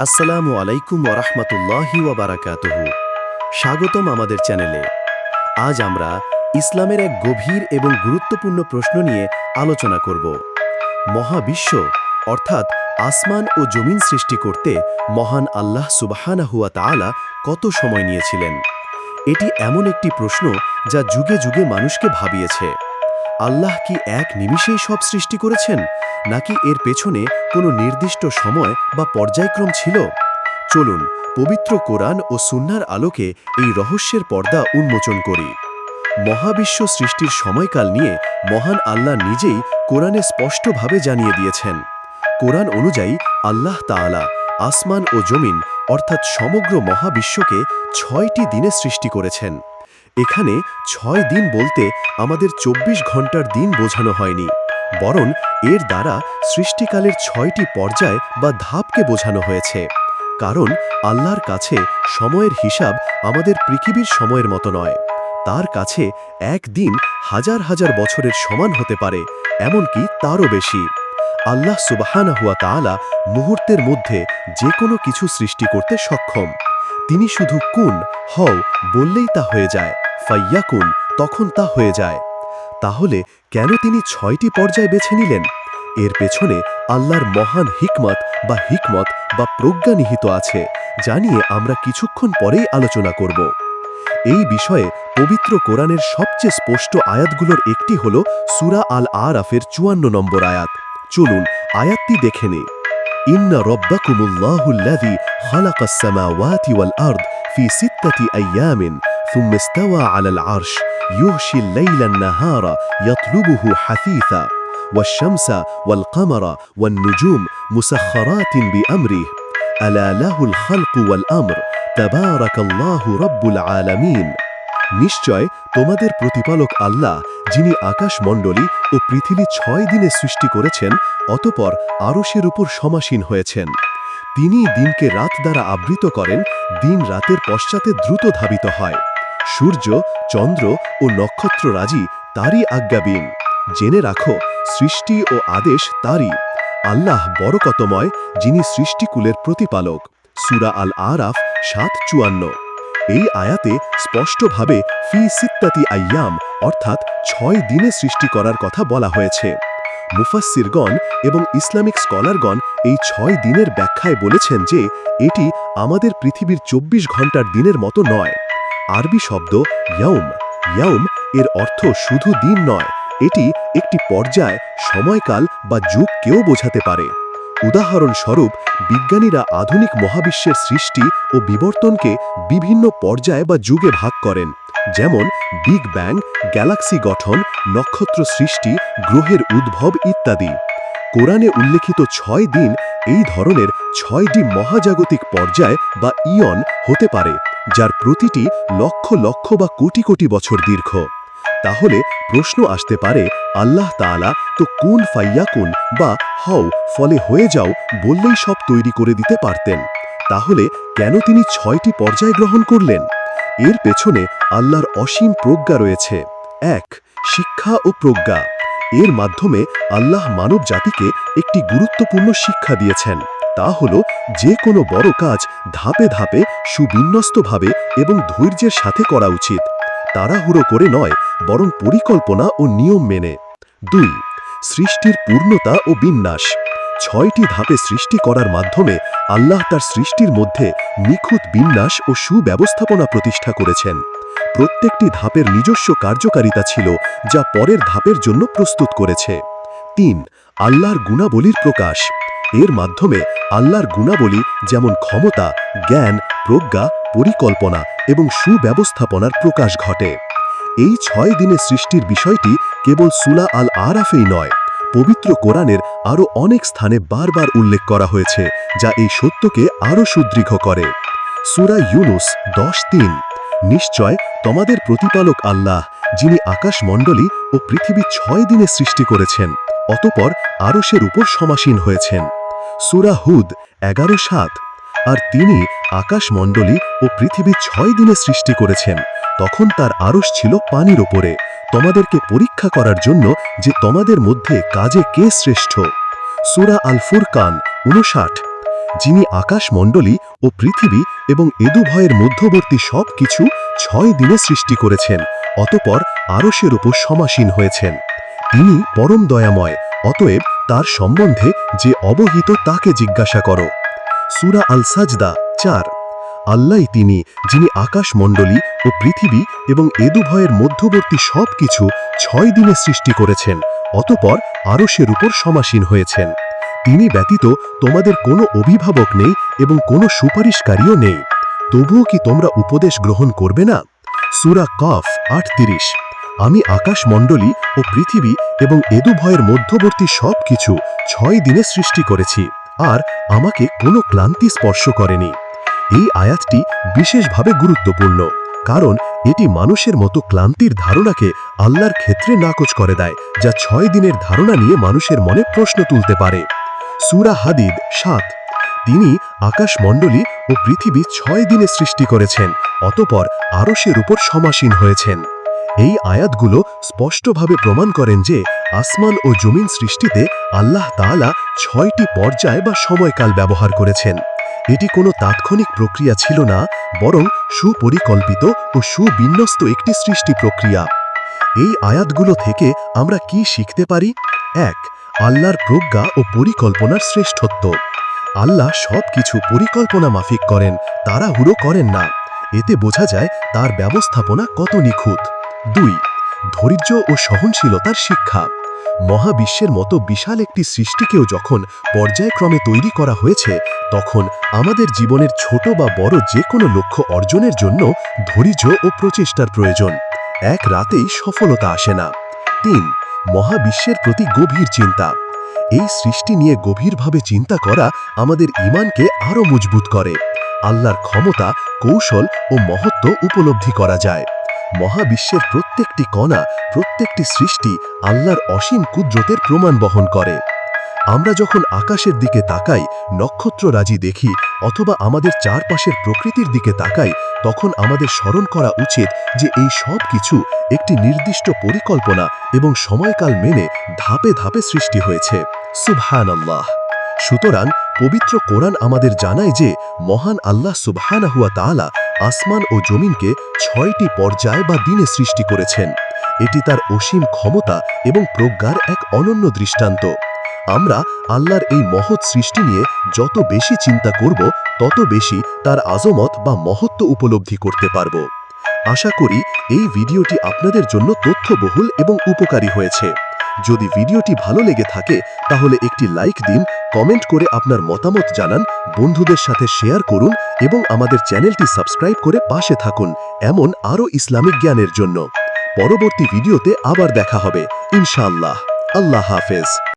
আসসালামু আলাইকুম ওরহমতুল্লাহি ওয়াবারাকাতুহু। স্বাগতম আমাদের চ্যানেলে। আজ আমরা ইসলামের এক গভীর এবং গুরুত্বপূর্ণ প্রশ্ন নিয়ে আলোচনা করব। মহাবিশ্ব, অর্থাৎ আসমান ও জমিন সৃষ্টি করতে মহান আল্লাহ সুবাহানাহুয়া তাআলা কত সময় নিয়েছিলেন? এটি এমন একটি প্রশ্ন যা যুগে যুগে মানুষকে ভাবিয়েছে। আল্লাহ কি এক নিমিষেই সব সৃষ্টি করেছেন, নাকি এর পেছনে কোনো নির্দিষ্ট সময় বা পর্যায়ক্রম ছিল? চলুন, পবিত্র কোরআন ও সুন্নার আলোকে এই রহস্যের পর্দা উন্মোচন করি। মহাবিশ্ব সৃষ্টির সময়কাল নিয়ে মহান আল্লাহ নিজেই কোরআনে স্পষ্টভাবে জানিয়ে দিয়েছেন। কোরআন অনুযায়ী আল্লাহ তাআলা আসমান ও জমিন, অর্থাৎ সমগ্র মহাবিশ্বকে ছয়টি দিনে সৃষ্টি করেছেন। এখানে ছয় দিন বলতে আমাদের চব্বিশ ঘণ্টার দিন বোঝানো হয়নি, বরং এর দ্বারা সৃষ্টিকালের ছয়টি পর্যায় বা ধাপকে বোঝানো হয়েছে, কারণ আল্লাহর কাছে সময়ের হিসাব আমাদের পৃথিবীর সময়ের মতো নয়, তার কাছে এক দিন হাজার হাজার বছরের সমান হতে পারে, এমনকি তারও বেশি। আল্লাহ সুবাহানা হুয়া তাআলা মুহূর্তের মধ্যে যে কোনো কিছু সৃষ্টি করতে সক্ষম, তিনি শুধু কুন, হও বললেই তা হয়ে যায় ফাইয়াকুন, তখন তা হয়ে যায়। তাহলে কেন তিনি ছয়টি পর্যায় বেছে নিলেন? এর পেছনে আল্লাহর মহান হিকমত বা হিকমত বা প্রজ্ঞা নিহিত আছে, যা নিয়ে আমরা কিছুক্ষণ পরেই আলোচনা করব। এই বিষয়ে পবিত্র কোরআনের সবচেয়ে স্পষ্ট আয়াতগুলোর একটি হল সুরা আল আরাফের চুয়ান্ন নম্বর আয়াত। চলুন আয়াতটি দেখে নে ইন্না রব্বাকুমুল্লাহুল্লাযী খালাকাস ওয়াল আরদ ফি সিত্তাতি আইয়ামিন ثم استوى على العرش يغشي الليل النهار يطلبه حثيثا والشمس والقمر والنجوم مسخرات بأمره ألا له الخلق والأمر تبارك الله رب العالمين নিশ্চয় তোমাদের প্রতিপালক আল্লাহ যিনি আকাশমণ্ডলী ও পৃথিবী ছয় দিনে সৃষ্টি করেছেন অতপর আরশের উপর সমাসীন হয়েছেন তিনি দিনকে রাত দ্বারা আবৃত করেন দিন রাতের পশ্চাতে দ্রুত ধাবিত হয় সূর্য, চন্দ্র ও নক্ষত্ররাজি তারই আজ্ঞাবিন। জেনে রাখো, সৃষ্টি ও আদেশ তারই। আল্লাহ বরকতময়, যিনি সৃষ্টিকুলের প্রতিপালক। সুরা আল আরাফ সাত চুয়ান্ন। এই আয়াতে স্পষ্টভাবে ফি সিত্তাতি আইয়াম অর্থাৎ ছয় দিনে সৃষ্টি করার কথা বলা হয়েছে। মুফাসসিরগণ এবং ইসলামিক স্কলারগণ এই ছয় দিনের ব্যাখ্যায় বলেছেন যে, এটি আমাদের পৃথিবীর চব্বিশ ঘণ্টার দিনের মতো নয়। আরবি শব্দ ইয়াউম। ইয়াউম এর অর্থ শুধু দিন নয়, এটি একটি পর্যায়, সময়কাল বা যুগকেও বোঝাতে পারে। উদাহরণস্বরূপ, বিজ্ঞানীরা আধুনিক মহাবিশ্বের সৃষ্টি ও বিবর্তনকে বিভিন্ন পর্যায় বা যুগে ভাগ করেন। যেমন, বিগ ব্যাং, গ্যালাক্সি গঠন, নক্ষত্র সৃষ্টি, গ্রহের উদ্ভব ইত্যাদি। কোরআনে উল্লেখিত ছয় দিন এই ধরনের ছয়টি মহাজাগতিক পর্যায় বা ইয়ন হতে পারে। যার প্রতিটি লক্ষ লক্ষ বা কোটি কোটি বছর দীর্ঘ। তাহলে প্রশ্ন আসতে পারে, আল্লাহ তাআলা তো কোন ফাইয়াকুন বা হও ফলে হয়ে যাও বললেই সব তৈরি করে দিতে পারতেন। তাহলে কেন তিনি ছয়টি পর্যায় গ্রহণ করলেন? এর পেছনে আল্লাহর অসীম প্রজ্ঞা রয়েছে। এক, শিক্ষা ও প্রজ্ঞা। এর মাধ্যমে আল্লাহ মানব জাতিকে একটি গুরুত্বপূর্ণ শিক্ষা দিয়েছেন। তা হল যে কোনো বড় কাজ ধাপে ধাপে, সুবিন্যস্তভাবে এবং ধৈর্যের সাথে করা উচিত। তাড়াহুড়ো করে নয়, বরং পরিকল্পনা ও নিয়ম মেনে। দুই, সৃষ্টির পূর্ণতা ও বিন্যাস। ছয়টি ধাপে সৃষ্টি করার মাধ্যমে আল্লাহ তার সৃষ্টির মধ্যে নিখুঁত বিন্যাস ও সুব্যবস্থাপনা প্রতিষ্ঠা করেছেন। প্রত্যেকটি ধাপের নিজস্ব কার্যকারিতা ছিল, যা পরের ধাপের জন্য প্রস্তুত করেছে। তিন, আল্লাহর গুণাবলীর প্রকাশ। এর মাধ্যমে আল্লাহর গুণাবলী যেমন ক্ষমতা, জ্ঞান, প্রজ্ঞা, পরিকল্পনা এবং সুব্যবস্থাপনার প্রকাশ ঘটে। এই ছয় দিনে সৃষ্টির বিষয়টি কেবল সুলা আল আরাফেই নয়, পবিত্র কোরআনের আরও অনেক স্থানে বারবার উল্লেখ করা হয়েছে, যা এই সত্যকে আরও সুদৃঢ় করে। সুরা ইউনুস দশ তিন, নিশ্চয় তোমাদের প্রতিপালক আল্লাহ, যিনি আকাশমণ্ডলী ও পৃথিবী ছয় দিনে সৃষ্টি করেছেন, অতপর আরশের উপর সমাসীন হয়েছেন। সুরা হুদ এগারো সাত। আর তিনি আকাশমণ্ডলী ও পৃথিবী ছয় দিনে সৃষ্টি করেছেন। তখন তার আরশ ছিল পানির ওপরে। তোমাদেরকে পরীক্ষা করার জন্য যে তোমাদের মধ্যে কাজে কে শ্রেষ্ঠ। সুরা আল ফুরকান উনষাট যিনি আকাশমণ্ডলী ও পৃথিবী এবং এদুভয়ের মধ্যবর্তী সব কিছু ছয় দিনে সৃষ্টি করেছেন, অতপর আরশের উপর সমাসীন হয়েছেন। তিনি পরম দয়াময় অতএব তার সম্বন্ধে যে অবহিত তাকে জিজ্ঞাসা করো। সুরা আল সাজদা চার। আল্লাহ তিনি, যিনি আকাশমণ্ডলী ও পৃথিবী এবং এদুভয়ের মধ্যবর্তী সব কিছু ছয় দিনে সৃষ্টি করেছেন, অতপর আরশের উপর সমাসীন হয়েছেন। তিনি ব্যতীত তোমাদের কোনো অভিভাবক নেই এবং কোনো সুপারিশকারীও নেই। তবুও কি তোমরা উপদেশ গ্রহণ করবে না? সুরা কফ আটত্রিশ। আমি আকাশমণ্ডলী ও পৃথিবী এবং এদুভয়ের মধ্যবর্তী সব কিছু ছয় দিনে সৃষ্টি করেছি, আর আমাকে কোনো ক্লান্তি স্পর্শ করেনি। এই আয়াতটি বিশেষভাবে গুরুত্বপূর্ণ, কারণ এটি মানুষের মতো ক্লান্তির ধারণাকে আল্লাহর ক্ষেত্রে নাকচ করে দেয়, যা ছয় দিনের ধারণা নিয়ে মানুষের মনে প্রশ্ন তুলতে পারে। সুরা হাদিদ সাত, তিনি আকাশমণ্ডলী ও পৃথিবী ছয় দিনে সৃষ্টি করেছেন, অতপর আরশের উপর সমাসীন হয়েছেন। এই আয়াতগুলো স্পষ্টভাবে প্রমাণ করেন যে আসমান ও জমিন সৃষ্টিতে আল্লাহ তাআলা ছয়টি পর্যায় বা সময়কাল ব্যবহার করেছেন। এটি কোনো তাৎক্ষণিক প্রক্রিয়া ছিল না, বরং সুপরিকল্পিত ও সুবিন্যস্ত একটি সৃষ্টি প্রক্রিয়া। এই আয়াতগুলো থেকে আমরা কি শিখতে পারি? এক, আল্লাহর প্রজ্ঞা ও পরিকল্পনার শ্রেষ্ঠত্ব। আল্লাহ সব কিছু পরিকল্পনা মাফিক করেন, তাড়াহুড়ো করেন না। এতে বোঝা যায় তার ব্যবস্থাপনা কত নিখুঁত। দুই, ধৈর্য ও সহনশীলতার শিক্ষা। মহাবিশ্বের মতো বিশাল একটি সৃষ্টিকেও যখন পর্যায়ক্রমে তৈরি করা হয়েছে, তখন আমাদের জীবনের ছোট বা বড় যে কোনো লক্ষ্য অর্জনের জন্য ধৈর্য ও প্রচেষ্টার প্রয়োজন। এক রাতেই সফলতা আসে না। তিন, মহাবিশ্বের প্রতি গভীর চিন্তা। এই সৃষ্টি নিয়ে গভীরভাবে চিন্তা করা আমাদের ইমানকে আরও মজবুত করে। আল্লাহর ক্ষমতা, কৌশল ও মহত্ব উপলব্ধি করা যায়। মহাবিশ্বের প্রত্যেকটি কণা, প্রত্যেকটি সৃষ্টি আল্লাহর অসীম কুদ্রতের প্রমাণ বহন করে। আমরা যখন আকাশের দিকে তাকাই, নক্ষত্ররাজি দেখি অথবা আমাদের চারপাশের প্রকৃতির দিকে তাকাই, তখন আমাদের স্মরণ করা উচিত যে এই সব কিছু একটি নির্দিষ্ট পরিকল্পনা এবং সময়কাল মেনে ধাপে ধাপে সৃষ্টি হয়েছে। সুবহান আল্লাহ সুতরাং পবিত্র কোরআন আমাদের জানায় যে মহান আল্লাহ সুবহানাহুয়া তাআলা আসমান ও জমিনকে ছয়টি পর্যায় বা দিনে সৃষ্টি করেছেন। এটি তার অসীম ক্ষমতা এবং প্রজ্ঞার এক অনন্য দৃষ্টান্ত। আমরা আল্লাহর এই মহৎ সৃষ্টি নিয়ে যত বেশি চিন্তা করব, তত বেশি তার আজমত বা মহত্ব উপলব্ধি করতে পারব। আশা করি এই ভিডিওটি আপনাদের জন্য তথ্যবহুল এবং উপকারী হয়েছে। যদি ভিডিওটি ভালো লেগে থাকে, তাহলে একটি লাইক দিন, কমেন্ট করে আপনার মতামত জানান, বন্ধুদের সাথে শেয়ার করুন এবং আমাদের চ্যানেলটি সাবস্ক্রাইব করে পাশে থাকুন। এমন আরও ইসলামিক জ্ঞানের জন্য। পরবর্তী ভিডিওতে আবার দেখা হবে। ইনশাআল্লাহ। আল্লাহ হাফেজ।